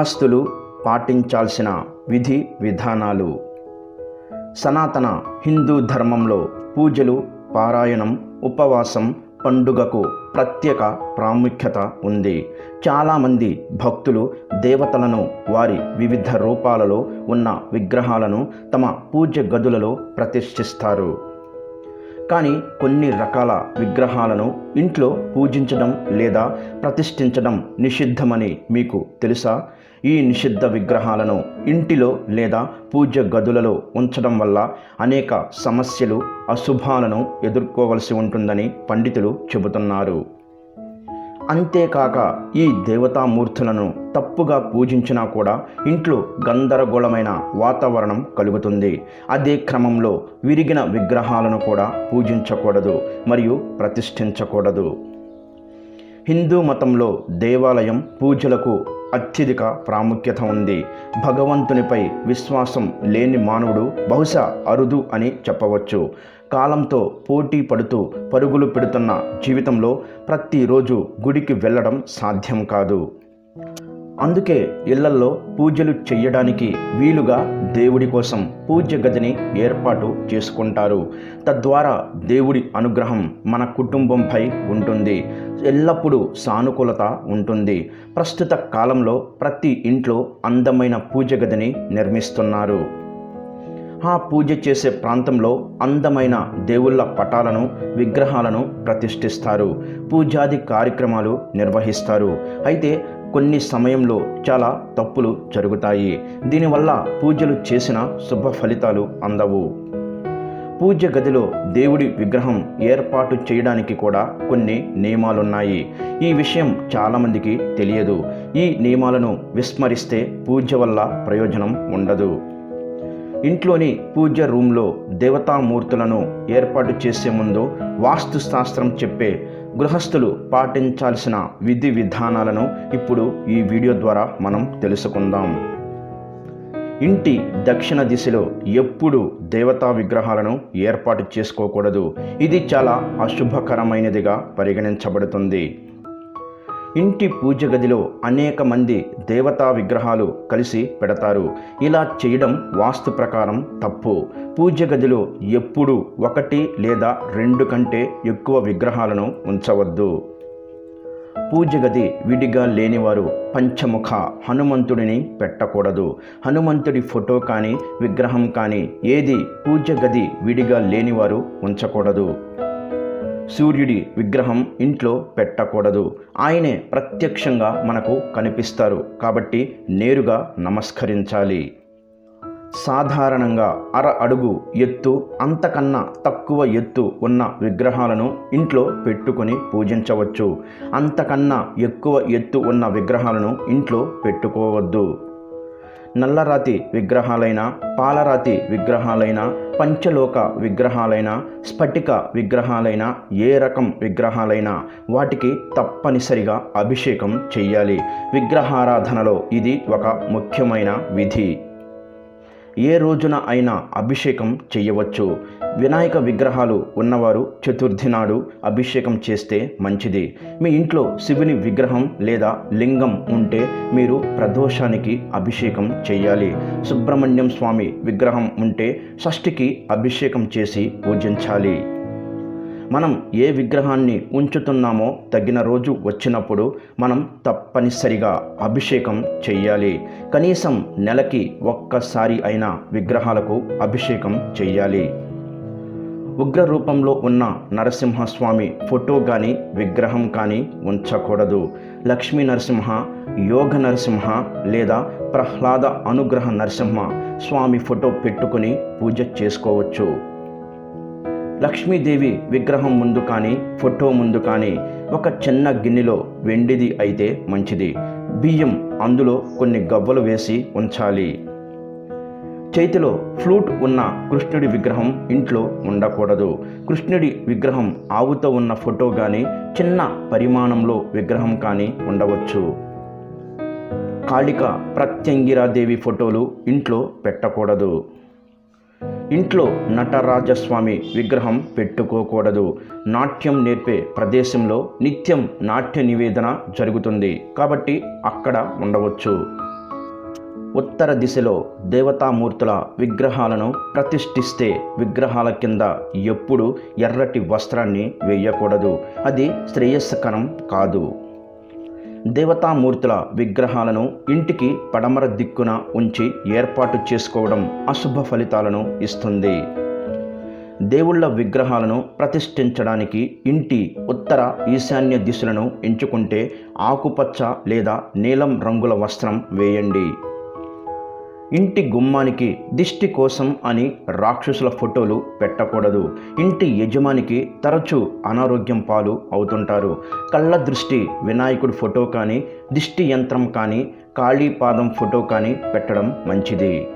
గృహస్థులు పాటించాల్సిన విధి విధానాలు. సనాతన హిందూ ధర్మంలో పూజలు పారాయణం ఉపవాసం పండుగకు ప్రత్యేక ప్రాముఖ్యత ఉంది. చాలామంది భక్తులు దేవతలను వారి వివిధ రూపాలలో ఉన్న విగ్రహాలను తమ పూజ గదులలో ప్రతిష్ఠిస్తారు. కానీ కొన్ని రకాల విగ్రహాలను ఇంట్లో పూజించడం లేదా ప్రతిష్ఠించడం నిషిద్ధమని మీకు తెలుసా? ఈ నిషిద్ధ విగ్రహాలను ఇంటిలో లేదా పూజ గదులలో ఉంచడం వల్ల అనేక సమస్యలు అశుభాలను ఎదుర్కోవలసి ఉంటుందని పండితులు చెబుతున్నారు. అంతేకాక ఈ దేవతామూర్తులను తప్పుగా పూజించినా కూడా ఇంట్లో గందరగోళమైన వాతావరణం కలుగుతుంది. అదే క్రమంలో విరిగిన విగ్రహాలను కూడా పూజించకూడదు మరియు ప్రతిష్ఠించకూడదు. హిందూ మతంలో దేవాలయం పూజలకు అత్యధిక ప్రాముఖ్యత ఉంది. భగవంతునిపై విశ్వాసం లేని మానవుడు బహుశా అరుదు అని చెప్పవచ్చు. కాలంతో పోటీ పడుతూ పరుగులు పెడుతున్న జీవితంలో ప్రతిరోజు గుడికి వెళ్ళడం సాధ్యం కాదు. అందుకే ఇళ్ళల్లో పూజలు చేయడానికి వీలుగా దేవుడి కోసం పూజ గదిని ఏర్పాటు చేసుకుంటారు. తద్వారా దేవుడి అనుగ్రహం మన కుటుంబంపై ఉంటుంది. ఎల్లప్పుడూ సానుకూలత ఉంటుంది. ప్రస్తుత కాలంలో ప్రతి ఇంట్లో అందమైన పూజ గదిని నిర్మిస్తున్నారు. ఆ పూజ చేసే ప్రాంతంలో అందమైన దేవుళ్ళ పటాలను విగ్రహాలను ప్రతిష్ఠిస్తారు. పూజాది కార్యక్రమాలు నిర్వహిస్తారు. అయితే కొన్ని సమయంలో చాలా తప్పులు జరుగుతాయి. దీనివల్ల పూజలు చేసిన శుభ ఫలితాలు అందవు. పూజ గదిలో దేవుడి విగ్రహం ఏర్పాటు చేయడానికి కూడా కొన్ని నియమాలున్నాయి. ఈ విషయం చాలామందికి తెలియదు. ఈ నియమాలను విస్మరిస్తే పూజ వల్ల ప్రయోజనం ఉండదు. ఇంట్లోని పూజ రూమ్లో దేవతామూర్తులను ఏర్పాటు చేసే ముందు వాస్తుశాస్త్రం చెప్పే గృహస్థులు పాటించాల్సిన విధి విధానాలను ఇప్పుడు ఈ వీడియో ద్వారా మనం తెలుసుకుందాం. ఇంటి దక్షిణ దిశలో ఎప్పుడు దేవతా విగ్రహాలను ఏర్పాటు చేసుకోకూడదు. ఇది చాలా అశుభకరమైనదిగా పరిగణించబడుతుంది. ఇంటి పూజ గదిలో అనేక మంది దేవతా విగ్రహాలు కలిసి పెడతారు. ఇలా చేయడం వాస్తు ప్రకారం తప్పు. పూజ గదిలో ఎప్పుడు ఒకటి లేదా రెండు కంటే ఎక్కువ విగ్రహాలను ఉంచవద్దు. పూజ గది విడిగా లేనివారు పంచముఖ హనుమంతుడిని పెట్టకూడదు. హనుమంతుడి ఫోటో కానీ విగ్రహం కానీ ఏది పూజ గది విడిగా లేనివారు ఉంచకూడదు. సూర్యుడి విగ్రహం ఇంట్లో పెట్టకూడదు. ఆయనే ప్రత్యక్షంగా మనకు కనిపిస్తారు కాబట్టి నేరుగా నమస్కరించాలి. సాధారణంగా అర అడుగు ఎత్తు అంతకన్నా తక్కువ ఎత్తు ఉన్న విగ్రహాలను ఇంట్లో పెట్టుకొని పూజించవచ్చు. అంతకన్నా ఎక్కువ ఎత్తు ఉన్న విగ్రహాలను ఇంట్లో పెట్టుకోవద్దు. నల్లరాతి విగ్రహాలైన పాలరాతి విగ్రహాలైన పంచలోక విగ్రహాలైన స్ఫటిక విగ్రహాలైన ఏ రకం విగ్రహాలైనా వాటికి తప్పనిసరిగా అభిషేకం చెయ్యాలి. విగ్రహారాధనలో ఇది ఒక ముఖ్యమైన విధి. ఏ రోజున అయినా అభిషేకం చేయవచ్చు వినాయక విగ్రహాలు ఉన్నవారు చతుర్థి నాడు అభిషేకం చేస్తే మంచిది. మీ ఇంట్లో శివుని విగ్రహం లేదా లింగం ఉంటే మీరు ప్రదోషానికి అభిషేకం చేయాలి సుబ్రహ్మణ్యం స్వామి విగ్రహం ఉంటే షష్ఠికి అభిషేకం చేసి పూజించాలి. మనం ఏ విగ్రహాన్ని ఉంచుతున్నామో తగిన రోజు వచ్చినప్పుడు మనం తప్పనిసరిగా అభిషేకం చెయ్యాలి. కనీసం నెలకి ఒక్కసారి అయినా విగ్రహాలకు అభిషేకం చెయ్యాలి. ఉగ్ర రూపంలో ఉన్న నరసింహస్వామి ఫోటో కానీ విగ్రహం కానీ ఉంచకూడదు. లక్ష్మీ నరసింహ యోగ నరసింహ లేదా ప్రహ్లాద అనుగ్రహ నరసింహ స్వామి ఫోటో పెట్టుకుని పూజ చేసుకోవచ్చు. లక్ష్మీదేవి విగ్రహం ముందు కానీ ఫోటో ముందు కానీ ఒక చిన్న గిన్నెలో వెండిది అయితే మంచిది. బియ్యం అందులో కొన్ని గవ్వలు వేసి ఉంచాలి. చేతిలో ఫ్లూట్ ఉన్న కృష్ణుడి విగ్రహం ఇంట్లో ఉండకూడదు. కృష్ణుడి విగ్రహం ఆవుతో ఉన్న ఫోటో కానీ చిన్న పరిమాణంలో విగ్రహం కానీ ఉండవచ్చు. కాళిక ప్రత్యంగిరాదేవి ఫోటోలు ఇంట్లో పెట్టకూడదు. ఇంట్లో నటరాజస్వామి విగ్రహం పెట్టుకోకూడదు. నాట్యం నేర్పే ప్రదేశంలో నిత్యం నాట్య నివేదన జరుగుతుంది. కాబట్టి అక్కడ ఉండవచ్చు. ఉత్తర దిశలో దేవతామూర్తుల విగ్రహాలను ప్రతిష్ఠిస్తే విగ్రహాల కింద ఎప్పుడు ఎర్రటి వస్త్రాన్ని వేయకూడదు. అది శ్రేయస్కరం కాదు. దేవతామూర్తుల విగ్రహాలను ఇంటికి పడమర దిక్కున ఉంచి ఏర్పాటు చేసుకోవడం అశుభ ఫలితాలను ఇస్తుంది. దేవుళ్ళ విగ్రహాలను ప్రతిష్ఠించడానికి ఇంటి ఉత్తర ఈశాన్య దిశలను ఎంచుకుంటే ఆకుపచ్చ లేదా నీలం రంగుల వస్త్రం వేయండి. ఇంటి గుమ్మానికి దిష్టి కోసం అని రాక్షసుల ఫోటోలు పెట్టకూడదు. ఇంటి యజమానికి తరచూ అనారోగ్యం పాలు అవుతుంటారు. కళ్ళ దృష్టి వినాయకుడి ఫోటో కానీ దిష్టి యంత్రం కానీ కాళీపాదం ఫోటో కానీ పెట్టడం మంచిది.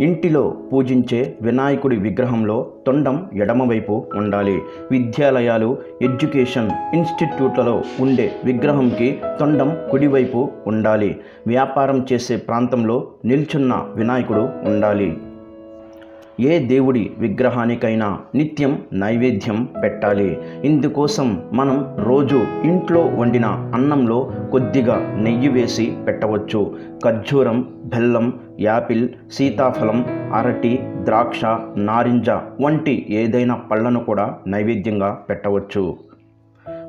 ఇంటిలో పూజించే వినాయకుడి విగ్రహంలో తొండం ఎడమవైపు ఉండాలి. విద్యాలయాలు ఎడ్యుకేషన్ ఇన్స్టిట్యూట్లలో ఉండే విగ్రహంకి తొండం కుడివైపు ఉండాలి. వ్యాపారం చేసే ప్రాంతంలో నిల్చున్న వినాయకుడు ఉండాలి. ఏ దేవుడి విగ్రహానికైనా నిత్యం నైవేద్యం పెట్టాలి. ఇందుకోసం మనం రోజు ఇంట్లో వండిన అన్నంలో కొద్దిగా నెయ్యి వేసి పెట్టవచ్చు. ఖర్జూరం బెల్లం యాపిల్ సీతాఫలం అరటి ద్రాక్ష నారింజ వంటి ఏదైనా పళ్ళను కూడా నైవేద్యంగా పెట్టవచ్చు.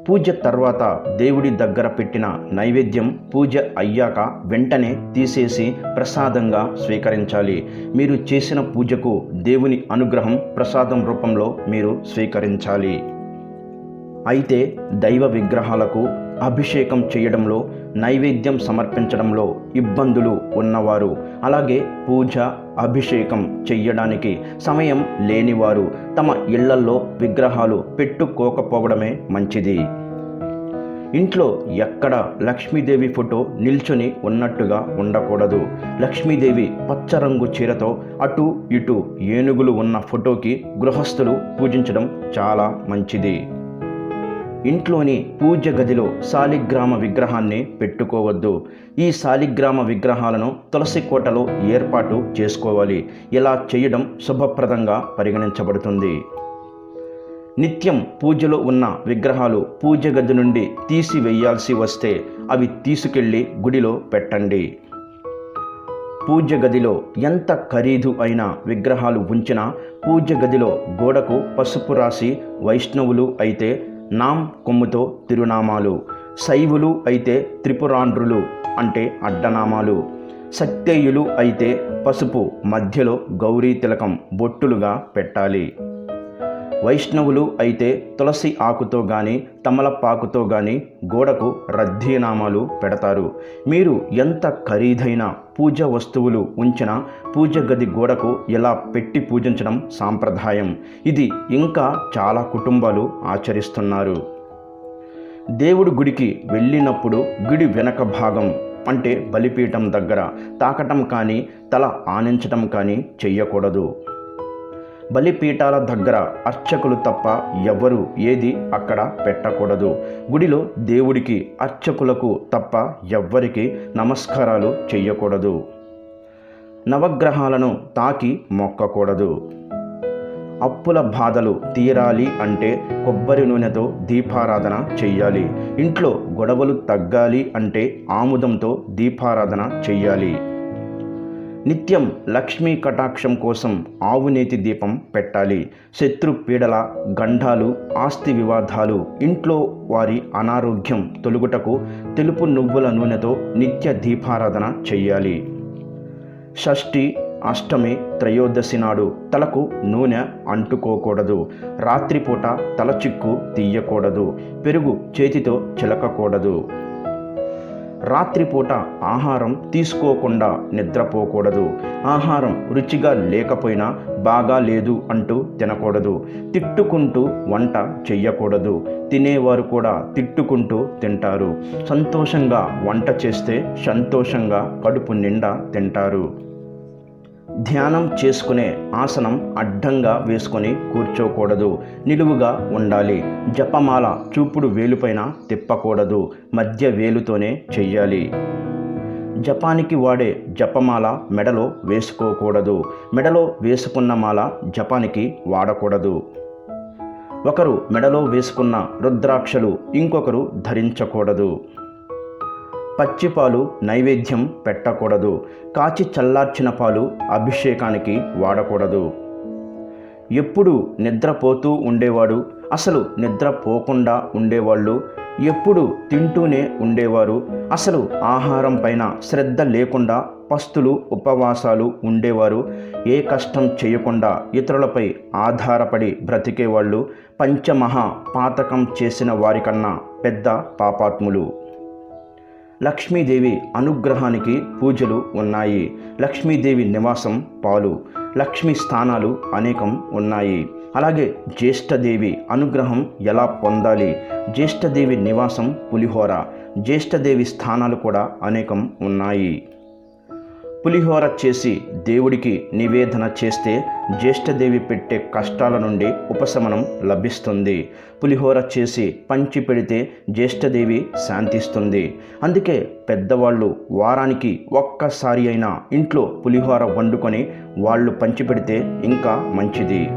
పూజ తర్వాత దేవుడి దగ్గర పెట్టిన నైవేద్యం పూజ అయ్యాక వెంటనే తీసేసి ప్రసాదంగా స్వీకరించాలి. మీరు చేసిన పూజకు దేవుని అనుగ్రహం ప్రసాదం రూపంలో మీరు స్వీకరించాలి. అయితే దైవ విగ్రహాలకు అభిషేకం చేయడంలో నైవేద్యం సమర్పించడంలో ఇబ్బందులు ఉన్నవారు. అలాగే పూజ అభిషేకం చెయ్యడానికి సమయం లేనివారు తమ ఇళ్ళల్లో విగ్రహాలు పెట్టుకోకపోవడమే మంచిది. ఇంట్లో ఎక్కడ లక్ష్మీదేవి ఫోటో నిల్చొని ఉన్నట్టుగా ఉండకూడదు. లక్ష్మీదేవి పచ్చ రంగు చీరతో అటు ఇటు ఏనుగులు ఉన్న ఫోటోకి గృహస్థులు పూజించడం చాలా మంచిది. ఇంట్లోని పూజ గదిలో శాలిగ్రామ విగ్రహాన్ని పెట్టుకోవద్దు. ఈ శాలిగ్రామ విగ్రహాలను తులసి కోటలో ఏర్పాటు చేసుకోవాలి. ఇలా చేయడం శుభప్రదంగా పరిగణించబడుతుంది. నిత్యం పూజలో ఉన్న విగ్రహాలు పూజ గది నుండి తీసివేయాల్సి వస్తే అవి తీసుకెళ్ళి గుడిలో పెట్టండి. పూజ గదిలో ఎంత ఖరీదు అయిన విగ్రహాలు ఉంచినా పూజ గదిలో గోడకు పసుపు రాసి వైష్ణవులు అయితే నాం కొమ్ముతో తిరునామాలు. శైవులు అయితే త్రిపురాండ్రులు అంటే అడ్డనామాలు. సత్యేయులు అయితే పసుపు మధ్యలో గౌరీ తిలకం బొట్టులుగా పెట్టాలి. వైష్ణవులు అయితే తులసి ఆకుతో కానీ తమలపాకుతో కానీ గోడకు రద్దీనామాలు పెడతారు. మీరు ఎంత ఖరీదైన పూజ వస్తువులు ఉంచినా పూజ గది గోడకు ఇలా పెట్టి పూజించడం సాంప్రదాయం. ఇది ఇంకా చాలా కుటుంబాలు ఆచరిస్తున్నారు. దేవుడు గుడికి వెళ్ళినప్పుడు గుడి వెనక భాగం అంటే బలిపీఠం దగ్గర. తాకటం కానీ తల ఆనించటం కానీ చెయ్యకూడదు. బలిపీఠాల దగ్గర అర్చకులు తప్ప ఎవరు ఏది అక్కడ పెట్టకూడదు. గుడిలో దేవుడికి అర్చకులకు తప్ప ఎవ్వరికి నమస్కారాలు చేయకూడదు నవగ్రహాలను తాకి మొక్కకూడదు. అప్పుల బాధలు తీరాలి అంటే కొబ్బరి నూనెతో దీపారాధన చెయ్యాలి. ఇంట్లో గొడవలు తగ్గాలి అంటే ఆముదంతో దీపారాధన చెయ్యాలి. నిత్యం లక్ష్మీ కటాక్షం కోసం ఆవునేతి దీపం పెట్టాలి. శత్రు పీడల గండాలు ఆస్తి వివాదాలు ఇంట్లో వారి అనారోగ్యం తొలుగుటకు తెలుపు నువ్వుల నూనెతో నిత్య దీపారాధన చెయ్యాలి. షష్ఠి అష్టమి త్రయోదశి నాడు తలకు నూనె అంటుకోకూడదు. రాత్రిపూట తల చిక్కు తీయకూడదు. పెరుగు చేతితో చిలకకూడదు. రాత్రిపూట ఆహారం తీసుకోకుండా నిద్రపోకూడదు. ఆహారం రుచిగా లేకపోయినా బాగా లేదు అంటూ తినకూడదు. తిట్టుకుంటూ వంట చెయ్యకూడదు. తినేవారు కూడా తిట్టుకుంటూ తింటారు. సంతోషంగా వంట చేస్తే సంతోషంగా కడుపు నిండా తింటారు. ధ్యానం చేసుకునే ఆసనం అడ్డంగా వేసుకొని కూర్చోకూడదు. నిలువుగా ఉండాలి. జపమాల చూపుడు వేలుపైన తిప్పకూడదు. మధ్య వేలుతోనే చెయ్యాలి. జపానికి వాడే జపమాల మెడలో వేసుకోకూడదు. మెడలో వేసుకున్న మాల జపానికి వాడకూడదు. ఒకరు మెడలో వేసుకున్న రుద్రాక్షలు ఇంకొకరు ధరించకూడదు. పచ్చిపాలు నైవేద్యం పెట్టకూడదు. కాచి చల్లార్చిన పాలు అభిషేకానికి వాడకూడదు. ఎప్పుడు నిద్రపోతూ ఉండేవాడు అసలు నిద్రపోకుండా ఉండేవాళ్ళు ఎప్పుడు తింటూనే ఉండేవారు అసలు ఆహారం పైన శ్రద్ధ లేకుండా పస్తులు ఉపవాసాలు ఉండేవారు ఏ కష్టం చేయకుండా ఇతరులపై ఆధారపడి బ్రతికేవాళ్ళు పంచమహా పాతకం చేసిన వారికన్నా పెద్ద పాపాత్ములు. లక్ష్మీదేవి అనుగ్రహానికి పూజలు ఉన్నాయి. లక్ష్మీదేవి నివాసం పాలు లక్ష్మీ స్థానాలు అనేకం ఉన్నాయి. అలాగే జ్యేష్ఠదేవి అనుగ్రహం ఎలా పొందాలి? జ్యేష్ఠదేవి నివాసం పులిహోర జ్యేష్ఠదేవి స్థానాలు కూడా అనేకం ఉన్నాయి. పులిహోర చేసి దేవుడికి నివేదన చేస్తే జ్యేష్ఠదేవి పెట్టే కష్టాల నుండి ఉపశమనం లభిస్తుంది. పులిహోర చేసి పంచి పెడితే జ్యేష్ఠదేవి శాంతిస్తుంది. అందుకే పెద్దవాళ్ళు వారానికి ఒక్కసారి అయినా ఇంట్లో పులిహోర వండుకొని వాళ్ళు పంచి పెడితే ఇంకా మంచిది.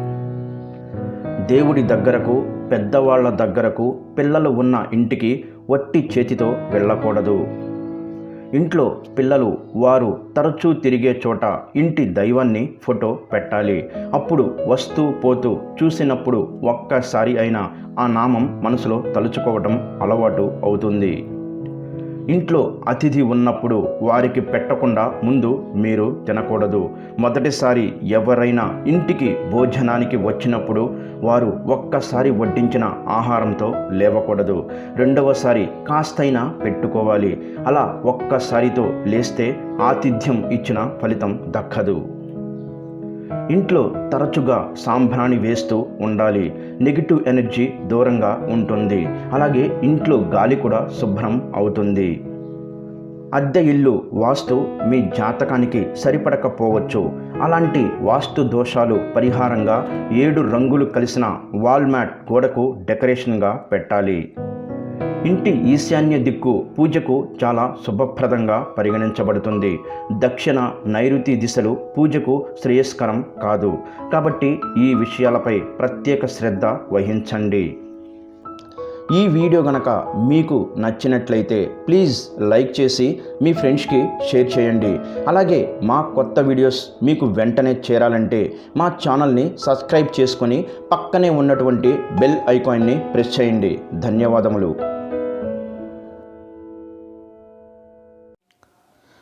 దేవుడి దగ్గరకు పెద్దవాళ్ళ దగ్గరకు పిల్లలు ఉన్న ఇంటికి వట్టి చేతితో వెళ్ళకూడదు. ఇంట్లో పిల్లలు వారు తరచూ తిరిగే చోట ఇంటి దైవాన్ని ఫోటో పెట్టాలి. అప్పుడు వస్తూ పోతూ చూసినప్పుడు ఒక్కసారి అయినా ఆ నామం మనసులో తలుచుకోవటం అలవాటు అవుతుంది. ఇంట్లో అతిథి ఉన్నప్పుడు వారికి పెట్టకుండా ముందు మీరు తినకూడదు. మొదటిసారి ఎవరైనా ఇంటికి భోజనానికి వచ్చినప్పుడు వారు ఒక్కసారి వడ్డించిన ఆహారంతో లేవకూడదు. రెండవసారి కాస్తైనా పెట్టుకోవాలి. అలా ఒక్కసారితో లేస్తే ఆతిథ్యం ఇచ్చిన ఫలితం దక్కదు. ఇంట్లో తరచుగా సాంబ్రాణి వేస్తూ ఉండాలి. నెగిటివ్ ఎనర్జీ దూరంగా ఉంటుంది. అలాగే ఇంట్లో గాలి కూడా శుభ్రం అవుతుంది. అద్దె ఇల్లు వాస్తు మీ జాతకానికి సరిపడకపోవచ్చు. అలాంటి వాస్తు దోషాలు పరిహారంగా ఏడు రంగులు కలిసిన వాల్ మ్యాట్ గోడకు డెకరేషన్గా పెట్టాలి. ఇంటి ఈశాన్య దిక్కు పూజకు చాలా శుభప్రదంగా పరిగణించబడుతుంది. దక్షిణ నైరుతి దిశలు పూజకు శ్రేయస్కరం కాదు. కాబట్టి ఈ విషయాలపై ప్రత్యేక శ్రద్ధ వహించండి. ఈ వీడియో గనక మీకు నచ్చినట్లయితే ప్లీజ్ లైక్ చేసి మీ ఫ్రెండ్స్కి షేర్ చేయండి. అలాగే మా కొత్త వీడియోస్ మీకు వెంటనే చేరాలంటే మా ఛానల్ని సబ్స్క్రైబ్ చేసుకొని పక్కనే ఉన్నటువంటి బెల్ ఐకాన్ని ప్రెస్ చేయండి. ధన్యవాదములు.